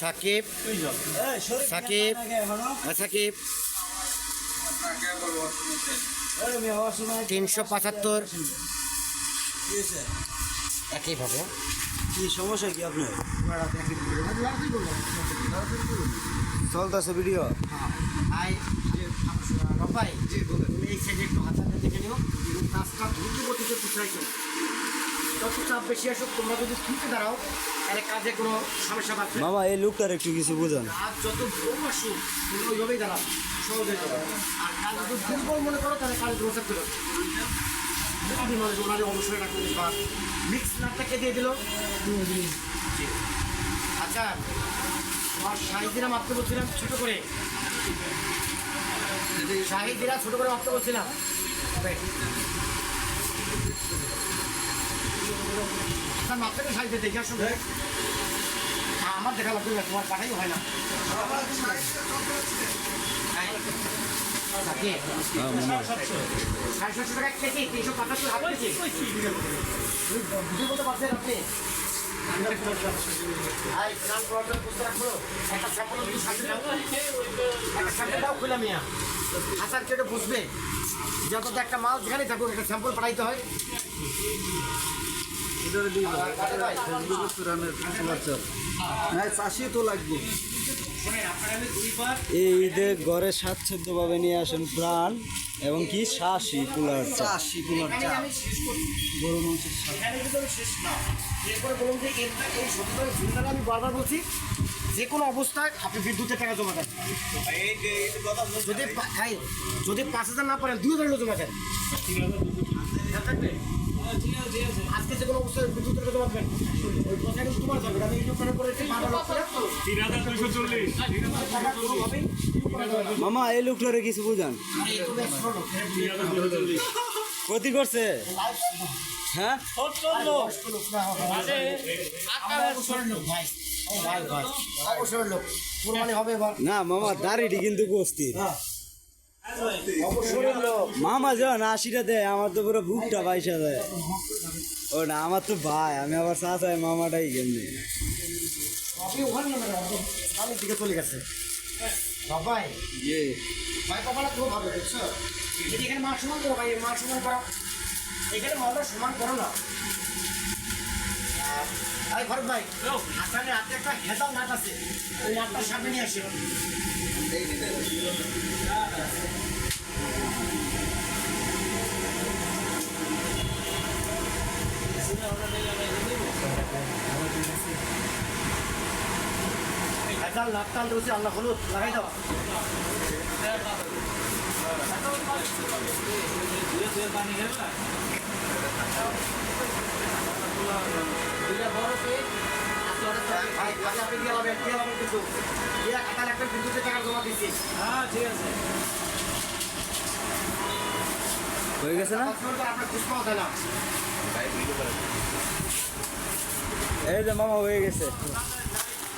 সাকিব। সাকিব। সাকিব। তিনশো পঁচাত্তর। একইভাবে কি সমস্যা কি আপনার? চলতেছে ভিডিও। আই যে বাবাই তুমি এই সাইডে একটু হাতাতে দেখে নিও এবং কাজটা দ্রুত গতিতে যত চাপ বেশি আসুক তোমরা যদি থুকে দাঁড়াও তাহলে কাজে কোনো সমস্যা পাচ্ছে। মামা এই লোকটার একটু কিছু বুঝান। আর যত আসুক তোমরা ওইভাবেই দাঁড়াও সহজ আর কাজ যদি দুর্বল মনে করো তাহলে কাজ গ্রোসার করো মানে ওনারে অবসরে বা মিক্স নাটটাকে দিয়ে দিল? আচ্ছা শাহিদিরা মাপতে বলছিলাম ছোট করে শাহিদিরা ছোট করে মাপতে বলছিলাম মাপতে শাহিদে দেখে আসুন হ্যাঁ, আমার দেখা লাগবে না তোমার পাঠাই হয় না। সাড়ে সাতশো টাকা কেজি তিনশো পঁচাত্তর হাত কেজি বুঝে বলতে পারছেন আপনি হাসান কেটে বুঝবে যত একটা মাল যেখানে থাকুক একটা স্যাম্পল পাঠাইতে হয় চাষি তো লাগবে। এই ঈদে ঘরে স্বাচ্ছন্দ্য ভাবে নিয়ে আসেন প্রাণ এবং কি শাসি কুলার চাষি কুলার আমি গরু মাংসের বারবার বলছি যে কোনো অবস্থায় আপনি বিদ্যুতের টাকা জমা দেন। যদি যদি পাঁচ হাজার না পারেন দুই হাজার জমা দেন? আজকে যে কোনো অবস্থায় বিদ্যুতের টাকা দেবেন ওই পয়সা কিন্তু তোমার যাবে। আমি ইউটিউব করে করেছি বারো লক্ষ টাকা। তিন হাজার দুইশো চল্লিশ। টাকা কোনোভাবেই করা যাবে না। মামা এই লোকটারে কিছু বুঝান। চল্লিশ। ক্ষতি করছে? হ্যাঁ? না, অবসরের লোক, ভাই। ও ভাই, ভাই। অবসরের লোক। কোরবানি হবে এবার। না মামা দাড়িটি কিন্তু বস্তির লোক মামা যখন আশিটা দেয় আমার তো পুরো বুকটা পয়সা দেয় ও না আমার তো ভাই আমি আবার চাচাই মামাটাই কেমনি দিকে চলে গেছে। ইয়ে ভাই খুব ভালো এখানে সমান করো ভাই মা সমান করো এখানে মালটা সমান করো না। আরে ভরত ভাই হাসানের হাতে একটা নাট আছে ওই নাটটার সামনে নিয়ে আসে। হেজাল নাটটা আনতে বলছি আল্লাহ হলুদ লাগাই দেওয়া দুইটা বড় পেট, ভাই, খাতা আপনি দিয়ে লাগাবেন, দিয়ে কিন্তু। দিয়ে খাতা বিদ্যুতের টাকা জমা দিচ্ছি। হয়ে গেছে না পাওয়া যায় না। এই যে মামা হয়ে গেছে